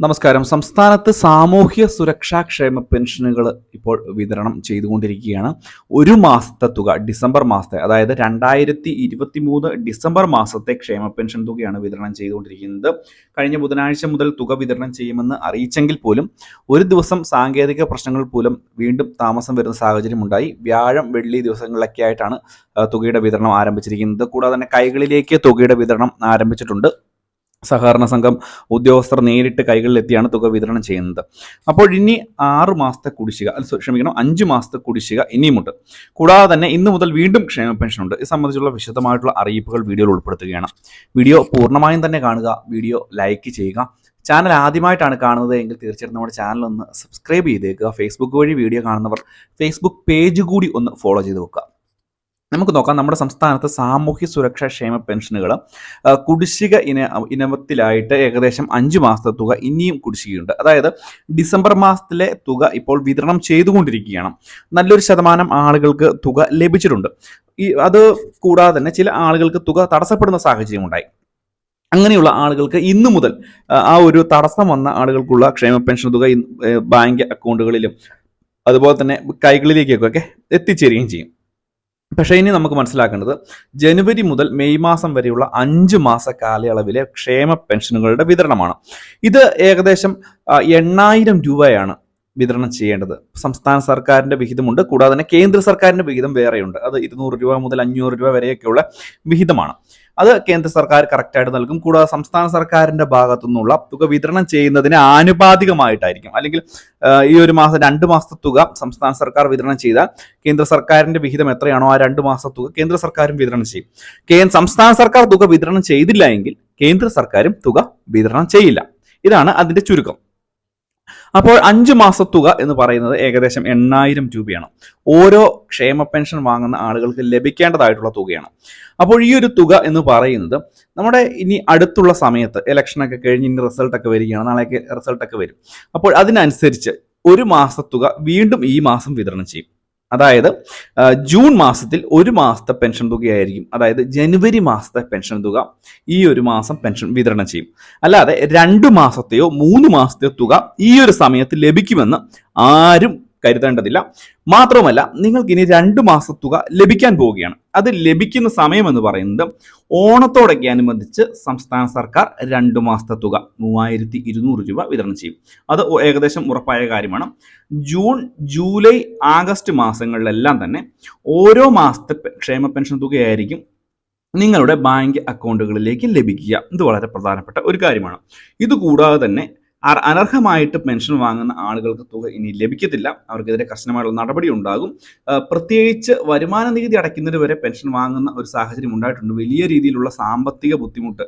നമസ്കാരം. സംസ്ഥാനത്ത് സാമൂഹ്യ സുരക്ഷാ ക്ഷേമ പെൻഷനുകൾ ഇപ്പോൾ വിതരണം ചെയ്തുകൊണ്ടിരിക്കുകയാണ്. ഒരു മാസത്തെ തുക ഡിസംബർ മാസത്തെ അതായത് രണ്ടായിരത്തി ഇരുപത്തി മൂന്ന് ഡിസംബർ മാസത്തെ ക്ഷേമ പെൻഷൻ തുകയാണ് വിതരണം ചെയ്തുകൊണ്ടിരിക്കുന്നത്. കഴിഞ്ഞ ബുധനാഴ്ച മുതൽ തുക വിതരണം ചെയ്യുമെന്ന് അറിയിച്ചെങ്കിൽ പോലും ഒരു ദിവസം സാങ്കേതിക പ്രശ്നങ്ങൾ പോലും വീണ്ടും താമസം വരുന്ന സാഹചര്യമുണ്ടായി വ്യാഴം വെള്ളി ദിവസങ്ങളിലൊക്കെ ആയിട്ടാണ് തുകയുടെ വിതരണം ആരംഭിച്ചിരിക്കുന്നത്. കൂടാതെ തന്നെ കൈകളിലേക്ക് തുകയുടെ വിതരണം ആരംഭിച്ചിട്ടുണ്ട്. സഹകരണ സംഘം ഉദ്യോഗസ്ഥർ നേരിട്ട് കൈകളിലെത്തിയാണ് തുക വിതരണം ചെയ്യുന്നത്. അപ്പോൾ ഇനി ആറ് മാസത്തെ കുടിശ്ശിക ക്ഷമിക്കണം അഞ്ച് മാസത്തെ കുടിശ്ശിക ഇനിയുമുണ്ട്. കൂടാതെ തന്നെ ഇന്ന് മുതൽ വീണ്ടും ക്ഷേമ പെൻഷൻ ഉണ്ട് ഇത് സംബന്ധിച്ചുള്ള വിശദമായിട്ടുള്ള അറിയിപ്പുകൾ വീഡിയോയിൽ ഉൾപ്പെടുത്തുകയാണ്. വീഡിയോ പൂർണമായും തന്നെ കാണുക വീഡിയോ ലൈക്ക് ചെയ്യുക. ചാനൽ ആദ്യമായിട്ടാണ് കാണുന്നത് എങ്കിൽ തീർച്ചയായിട്ടും നമ്മുടെ ചാനൽ ഒന്ന് സബ്സ്ക്രൈബ് ചെയ്തേക്കുക. ഫേസ്ബുക്ക് വഴി വീഡിയോ കാണുന്നവർ ഫേസ്ബുക്ക് പേജ് കൂടി ഒന്ന് ഫോളോ ചെയ്ത് വെക്കുക. നമുക്ക് നോക്കാം നമ്മുടെ സംസ്ഥാനത്ത് സാമൂഹ്യ സുരക്ഷാ ക്ഷേമ പെൻഷനുകൾ കുടിശ്ശിക ഇന ഇനത്തിലായിട്ട് ഏകദേശം അഞ്ച് മാസത്തെ തുക ഇനിയും കുടിശ്ശികയുണ്ട്. അതായത് ഡിസംബർ മാസത്തിലെ തുക ഇപ്പോൾ വിതരണം ചെയ്തുകൊണ്ടിരിക്കുകയാണ്. നല്ലൊരു ശതമാനം ആളുകൾക്ക് തുക ലഭിച്ചിട്ടുണ്ട്. ഈ അത് കൂടാതെ തന്നെ ചില ആളുകൾക്ക് തുക തടസ്സപ്പെടുന്ന സാഹചര്യം ഉണ്ടായി. അങ്ങനെയുള്ള ആളുകൾക്ക് ഇന്നു മുതൽ ആ, ഒരു തടസ്സം വന്ന ആളുകൾക്കുള്ള ക്ഷേമ പെൻഷൻ തുക ബാങ്ക് അക്കൗണ്ടുകളിലും അതുപോലെ തന്നെ കൈകളിലേക്കൊക്കെ എത്തിച്ചേരുകയും ചെയ്യും. പക്ഷേ ഇനി നമുക്ക് മനസ്സിലാക്കേണ്ടത് ജനുവരി മുതൽ മെയ് മാസം വരെയുള്ള അഞ്ച് മാസ കാലയളവിലെ ക്ഷേമ പെൻഷനുകളുടെ വിതരണമാണ്. ഇത് ഏകദേശം എണ്ണായിരം രൂപയാണ് വിതരണം ചെയ്യേണ്ടത്. സംസ്ഥാന സർക്കാരിന്റെ വിഹിതമുണ്ട് കൂടാതെ തന്നെ കേന്ദ്ര സർക്കാരിന്റെ വിഹിതം വേറെയുണ്ട്. അത് ഇരുന്നൂറ് രൂപ മുതൽ അഞ്ഞൂറ് രൂപ വരെയൊക്കെയുള്ള വിഹിതമാണ്. അത് കേന്ദ്ര സർക്കാർ കറക്റ്റായിട്ട് നൽകും. കൂടാതെ സംസ്ഥാന സർക്കാരിന്റെ ഭാഗത്തു നിന്നുള്ള തുക വിതരണം ചെയ്യുന്നതിന് ആനുപാതികമായിട്ടായിരിക്കും. അല്ലെങ്കിൽ ഈ ഒരു മാസം രണ്ട് മാസത്തെ തുക സംസ്ഥാന സർക്കാർ വിതരണം ചെയ്താൽ കേന്ദ്ര സർക്കാരിന്റെ വിഹിതം എത്രയാണോ ആ രണ്ട് മാസത്തെ തുക കേന്ദ്ര സർക്കാരും വിതരണം ചെയ്യും. കേ- സംസ്ഥാന സർക്കാർ തുക വിതരണം ചെയ്തില്ല എങ്കിൽ കേന്ദ്ര സർക്കാരും തുക വിതരണം ചെയ്യില്ല. ഇതാണ് അതിന്റെ ചുരുക്കം. അപ്പോൾ അഞ്ച് മാസത്തുക എന്ന് പറയുന്നത് ഏകദേശം എണ്ണായിരം രൂപയാണ്. ഓരോ ക്ഷേമ പെൻഷൻ വാങ്ങുന്ന ആളുകൾക്ക് ലഭിക്കേണ്ടതായിട്ടുള്ള തുകയാണ്. അപ്പോൾ ഈ ഒരു തുക എന്ന് പറയുന്നത് നമ്മുടെ ഇനി അടുത്തുള്ള സമയത്ത് ഇലക്ഷനൊക്കെ കഴിഞ്ഞ് ഇനി റിസൾട്ടൊക്കെ വരികയാണ് നാളെയൊക്കെ റിസൾട്ടൊക്കെ വരും. അപ്പോൾ അതിനനുസരിച്ച് ഒരു മാസത്തുക വീണ്ടും ഈ മാസം വിതരണം ചെയ്യും. അതായത് ജൂൺ മാസത്തിൽ ഒരു മാസത്തെ പെൻഷൻ തുകയായിരിക്കും. അതായത് ജനുവരി മാസത്തെ പെൻഷൻ തുക ഈ ഒരു മാസം പെൻഷൻ വിതരണം ചെയ്യും. അല്ലാതെ രണ്ട് മാസത്തെയോ മൂന്ന് മാസത്തെയോ തുക ഈ ഒരു സമയത്ത് ലഭിക്കുമെന്ന് ആരും കരുതേണ്ടതില്ല. മാത്രമല്ല നിങ്ങൾക്ക് ഇനി രണ്ട് മാസ തുക ലഭിക്കാൻ പോവുകയാണ്. അത് ലഭിക്കുന്ന സമയം എന്ന് പറയുന്നത് ഓണത്തോടൊക്കെ അനുബന്ധിച്ച് സംസ്ഥാന സർക്കാർ രണ്ട് മാസത്തെ തുക മൂവായിരത്തി ഇരുന്നൂറ് രൂപ വിതരണം ചെയ്യും. അത് ഏകദേശം ഉറപ്പായ കാര്യമാണ്. ജൂൺ ജൂലൈ ആഗസ്റ്റ് മാസങ്ങളിലെല്ലാം തന്നെ ഓരോ മാസത്തെ ക്ഷേമ പെൻഷൻ തുകയായിരിക്കും നിങ്ങളുടെ ബാങ്ക് അക്കൗണ്ടുകളിലേക്ക് ലഭിക്കുക. ഇത് വളരെ പ്രധാനപ്പെട്ട ഒരു കാര്യമാണ്. ഇതുകൂടാതെ തന്നെ അനർഹമായിട്ട് പെൻഷൻ വാങ്ങുന്ന ആളുകൾക്ക് തുക ഇനി ലഭിക്കത്തില്ല. അവർക്കെതിരെ കർശനമായിട്ടുള്ള നടപടി ഉണ്ടാകും. പ്രത്യേകിച്ച് വരുമാന നികുതി അടയ്ക്കുന്നത് വരെ പെൻഷൻ വാങ്ങുന്ന ഒരു സാഹചര്യം ഉണ്ടായിട്ടുണ്ട്. വലിയ രീതിയിലുള്ള സാമ്പത്തിക ബുദ്ധിമുട്ട്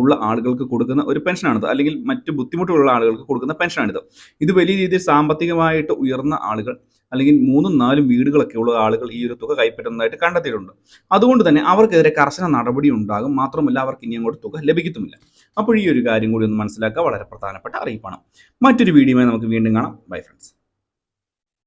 ഉള്ള ആളുകൾക്ക് കൊടുക്കുന്ന ഒരു പെൻഷനാണിത്. അല്ലെങ്കിൽ മറ്റ് ബുദ്ധിമുട്ടുള്ള ആളുകൾക്ക് കൊടുക്കുന്ന പെൻഷനാണിത്. ഇത് വലിയ രീതിയിൽ സാമ്പത്തികമായിട്ട് ഉയർന്ന ആളുകൾ അല്ലെങ്കിൽ മൂന്നും നാലും വീടുകളൊക്കെ ഉള്ള ആളുകൾ ഈ ഒരു തുക കൈപ്പറ്റുന്നതായിട്ട് കണ്ടെത്തിയിട്ടുണ്ട്. അതുകൊണ്ട് തന്നെ അവർക്കെതിരെ കർശന നടപടി ഉണ്ടാകും. മാത്രമല്ല അവർക്ക് ഇനി അങ്ങോട്ട് തുക ലഭിക്കത്തുമില്ല. അപ്പോൾ ഈ ഒരു കാര്യം കൂടി ഒന്ന് മനസ്സിലാക്കുക. വളരെ പ്രധാനപ്പെട്ട അറിയിപ്പാണ്. മറ്റൊരു വീഡിയോയുമായി നമുക്ക് വീണ്ടും കാണാം. Bye friends